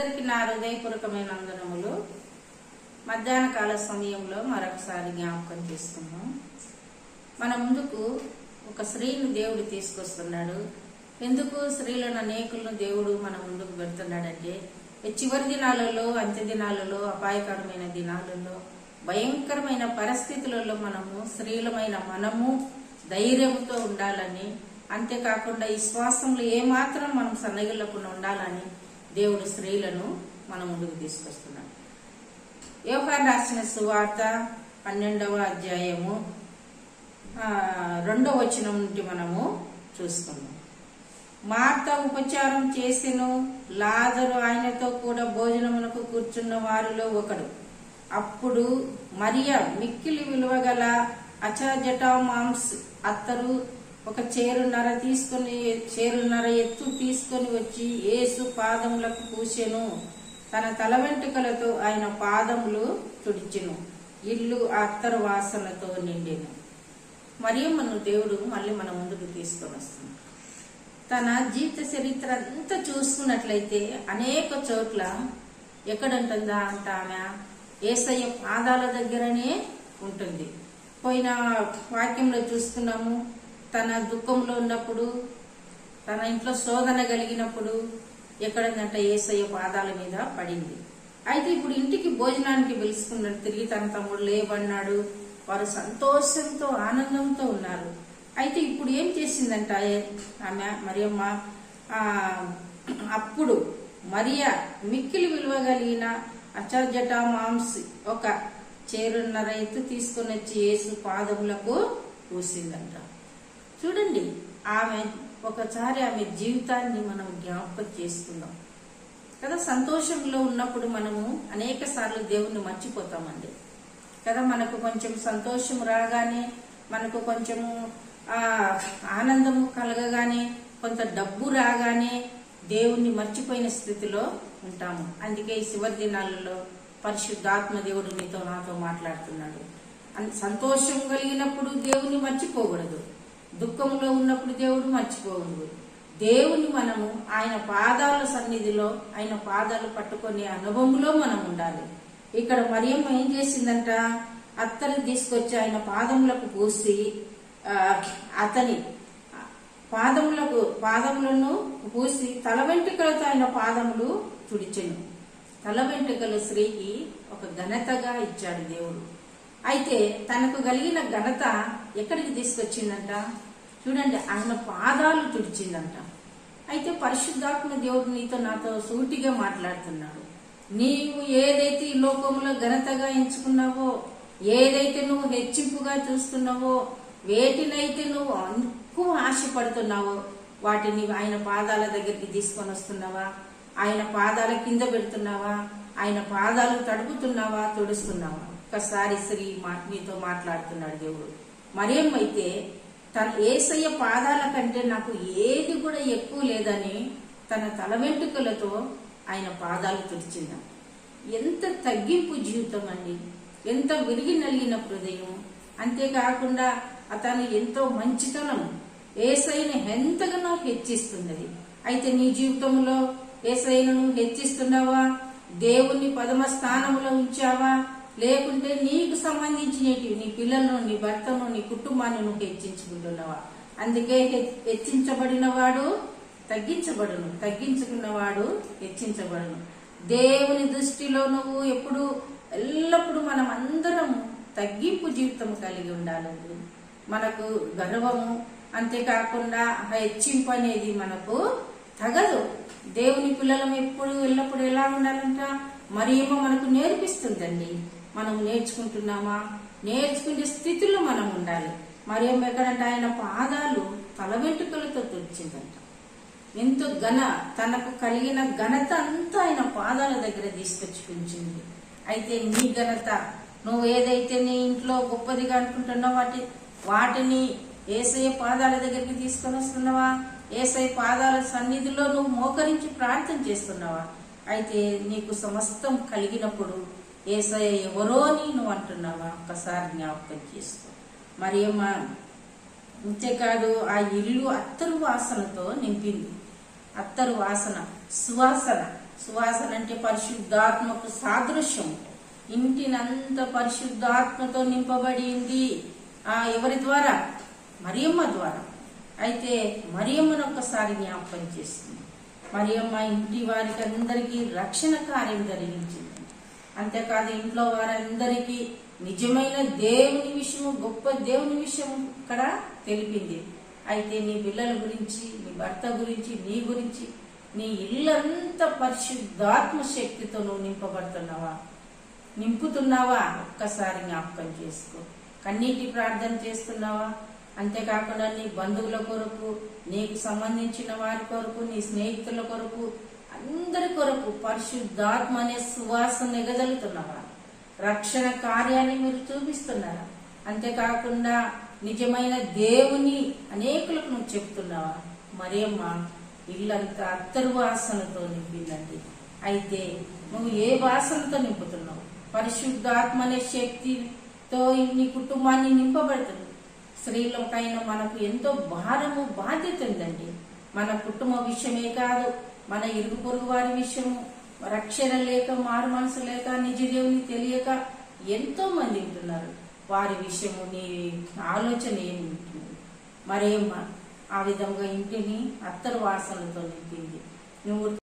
అందరికీ నా హృదయపూర్వకమైన వందనములు. మధ్యాహ్న కాల సమయంలో మరొకసారి జ్ఞాపకం చేసుకున్నాం మన ముందుకు ఒక స్త్రీని దేవుడు తీసుకొస్తున్నాడు. ఎందుకు స్త్రీలను అనేకులను దేవుడు మన ముందుకు పెడుతున్నాడంటే ఈ చివరి దినాలలో అంత్య దినాలలో అపాయకరమైన దినాలలో భయంకరమైన పరిస్థితులలో మనము స్త్రీలమైన మనము ధైర్యంతో ఉండాలని అంతేకాకుండా ఈ శ్వాసంలో ఏమాత్రం మనం సన్నగిల్లకుండా ఉండాలని దేవుడు స్త్రీలను మన ముందుకు తీసుకొస్తున్నాడు యోహాన్ రాసిన సువార్త పన్నెండవ అధ్యాయము రెండవ వచనం నుండి మనము చూస్తున్నాం. మార్త ఉపచారం చేసెను లాజరు ఆయనతో కూడా భోజనమునకు కూర్చున్న వారిలో ఒకడు. అప్పుడు మరియ మిక్కిలి విలువగల అచజటా మాంస్ అత్తరు ఒక చేరున్నర తీసుకొని చేరున్నర ఎత్తు తీసుకొని వచ్చి యేసు పాదములకు పూసెను. తన తల వెంట్రుకలతో ఆయన పాదములు తుడిచెను. ఇల్లు అత్తరు వాసనతో నిండెను. మన దేవుడు మళ్ళీ మన ముందుకు తీసుకొని వస్తున్నాడు. తన జీవిత చరిత్ర అంతా చూసుకున్నట్లయితే అనేక చోట్ల ఎక్కడుంటుందా అంట ఆమె? ఏసయ్య పాదాల దగ్గరనే ఉంటుంది. పోయిన వాక్యంలో చూస్తున్నాము తన దుఃఖంలో ఉన్నప్పుడు తన ఇంట్లో శోధన కలిగినప్పుడు ఎక్కడందంట ఏసయ్య పాదాల మీద పడింది. అయితే ఇప్పుడు ఇంటికి భోజనానికి పిలుచుకున్నాడు తిరిగి తన తమ్ముడు లేవన్నాడు. వారు సంతోషంతో ఆనందంతో ఉన్నారు. అయితే ఇప్పుడు ఏం చేసిందంట ఆమె మరియమ్మ? అప్పుడు మరియ మిక్కిలి విలువ కలిగిన అచర్జట మాంసి ఒక చేరున్న రైతు తీసుకొని వచ్చి యేసు పాదములకు పూసిందంట చూడండి ఆమె ఒకసారి ఆమె జీవితాన్ని మనం జ్ఞాపకం చేసుకుందాం కదా సంతోషంలో ఉన్నప్పుడు మనము అనేక సార్లు దేవుణ్ణి మర్చిపోతామండి. కదా మనకు కొంచెం సంతోషం రాగానే మనకు కొంచెము ఆనందము కలగగానే కొంత డబ్బు రాగానే దేవుణ్ణి మర్చిపోయిన స్థితిలో ఉంటాము. అందుకే ఈ శివ దినాలలో పరిశుద్ధాత్మ దేవుడు మీతో నాతో మాట్లాడుతున్నాడు. అన్- సంతోషం కలిగినప్పుడు దేవుణ్ణి మర్చిపోకూడదు. దుఃఖంలో ఉన్నప్పుడు దేవుడు మర్చిపోకూడదు దేవుని మనము ఆయన పాదాల సన్నిధిలో ఆయన పాదాలు పట్టుకునే అనుభవంలో మనం ఉండాలి. ఇక్కడ మరియమ్మ ఏం చేసిందంట? అత్తని తీసుకొచ్చి ఆయన పాదములకు పూసి అతని పాదములకు పాదములను పూసి తల వెంట్రుకలతో ఆయన పాదములు తుడిచెను. తల వెంట్రుకలు స్త్రీకి ఒక ఘనతగా ఇచ్చాడు దేవుడు. అయితే తనకు కలిగిన ఘనత ఎక్కడికి తీసుకొచ్చిందంట? చూడండి ఆయన పాదాలు తుడిచిందంట. అయితే పరిశుద్ధాత్మ దేవుడు నీతో నాతో సూటిగా మాట్లాడుతున్నాడు. నీవు ఏదైతే ఈ లోకంలో ఘనతగా ఎంచుకున్నావో ఏదైతే నువ్వు హెచ్చింపుగా చూస్తున్నావో వేటినైతే నువ్వు ఎక్కువ ఆశపడుతున్నావో వాటిని ఆయన పాదాల దగ్గరికి తీసుకొని వస్తున్నావా? ఆయన పాదాల కింద పెడుతున్నావా? ఆయన పాదాలు తడుపుతున్నావా? తుడుస్తున్నావా? ఒకసారి శ్రీ నీతో మాట్లాడుతున్నాడు దేవుడు. మరేమైతే తన ఏసయ్య పాదాల కంటే నాకు ఏది కూడా ఎక్కువ లేదని తన తల వెంట్రుకలతో ఆయన పాదాలు తుడిచింది. ఎంత తగ్గింపు జీవితం అండి. ఎంత విరిగి నలిగిన హృదయం. అంతేకాకుండా అతను ఎంతో మంచితనం. ఏసైని ఎంతగానో హెచ్చిస్తున్నది. అయితే నీ జీవితంలో ఏసైను నువ్వు హెచ్చిస్తున్నావా? దేవుణ్ణి పదమ స్థానంలో ఉంచావా? లేకుంటే నీకు సంబంధించినటివి నీ పిల్లలను నీ భర్తను నీ కుటుంబాన్ని నువ్వు హెచ్చించుకుంటున్నావా? అందుకే హెచ్చించబడినవాడు హెచ్చించబడిన వాడు తగ్గించబడును తగ్గించుకున్నవాడు హెచ్చించబడును. దేవుని దృష్టిలో నువ్వు ఎప్పుడు ఎల్లప్పుడూ మనం అందరం తగ్గింపు జీవితం కలిగి ఉండాలండి మనకు గర్వము అంతేకాకుండా హెచ్చింపు అనేది మనకు తగదు. దేవుని పిల్లలం ఎప్పుడు ఎల్లప్పుడు ఎలా ఉండాలంట? మరి ఏమో మనకు నేర్పిస్తుందండి. మనం నేర్చుకుంటున్నామా? నేర్చుకునే స్థితిలో మనం ఉండాలి. మరేం ఎక్కడంటే ఆయన పాదాలు తల వెంట్రుకలతో తుడిచిందంట. ఎంతో ఘన తనకు కలిగిన ఘనత అంతా ఆయన పాదాల దగ్గర తీసుకొచ్చిపించింది అయితే నీ ఘనత నువ్వు ఏదైతే నీ ఇంట్లో గొప్పదిగా అనుకుంటున్నావు వాటి వాటిని ఏసయ్య పాదాల దగ్గరికి తీసుకొని వస్తున్నావా? ఏసై పాదాల సన్నిధిలో నువ్వు మోకరించి ప్రార్థన చేస్తున్నావా? అయితే నీకు సమస్తం కలిగినప్పుడు ఏసయ్య ఎవరో నేను అంటున్నావా? ఒక్కసారి జ్ఞాపకం చేస్తూ. మరి అంతేకాదు ఆ ఇల్లు అత్తరు వాసనతో నింపింది. అత్తరు వాసన సువాసన. సువాసన అంటే పరిశుద్ధాత్మకు సాదృశ్యం. ఇంటినంత పరిశుద్ధాత్మతో నింపబడి ఉంది ఆ ఎవరి ద్వారా? మరియమ్మ ద్వారా. అయితే మరియమ్మను ఒక్కసారి జ్ఞాపకం చేస్తుంది. మరియమ్మ ఇంటి వారికి అందరికీ రక్షణ కార్యం జరిగించింది. అంతేకాదు ఇంట్లో వారందరికీ నిజమైన దేవుని విషయం గొప్ప దేవుని విషయం ఇక్కడ తెలిపింది. అయితే నీ పిల్లల గురించి నీ భర్త గురించి నీ గురించి నీ ఇల్లంతా పరిశుద్ధాత్మ శక్తితో నువ్వు నింపబడుతున్నావా? నింపుతున్నావా? ఒక్కసారి జ్ఞాపకం చేసుకో. కన్నీటి ప్రార్థన చేస్తున్నావా? అంతేకాకుండా నీ బంధువుల కొరకు నీకు సంబంధించిన వారి కొరకు నీ స్నేహితుల కొరకు అందరి కొరకు పరిశుద్ధాత్మ అనే సువాసన ఎగదలుతున్నావా రక్షణ కార్యాన్ని మీరు చూపిస్తున్నారా? అంతేకాకుండా నిజమైన దేవుని అనేకులకు నువ్వు చెప్తున్నావా? మరేమ్మా ఇల్లంతా అత్తరు వాసనతో నింపిందండి. అయితే నువ్వు ఏ వాసనతో నింపుతున్నావు? పరిశుద్ధాత్మ అనే శక్తితో నీ కుటుంబాన్ని నింపబడుతుంది. స్త్రీలకైన మనకు ఎంతో భారము బాధ్యత ఉందండి. మన కుటుంబ విషయమే కాదు మన ఇరుగు పొరుగు వారి విషయము రక్షణ లేక మారు మనసు లేక నిజ దేవుని తెలియక ఎంతో మంది ఉంటున్నారు. వారి విషయము నీ ఆలోచన ఏమి ఉంటుంది? మరేమ్మా ఆ విధంగా ఇంటిని అత్తరు వాసనతో నింపింది. నువ్వు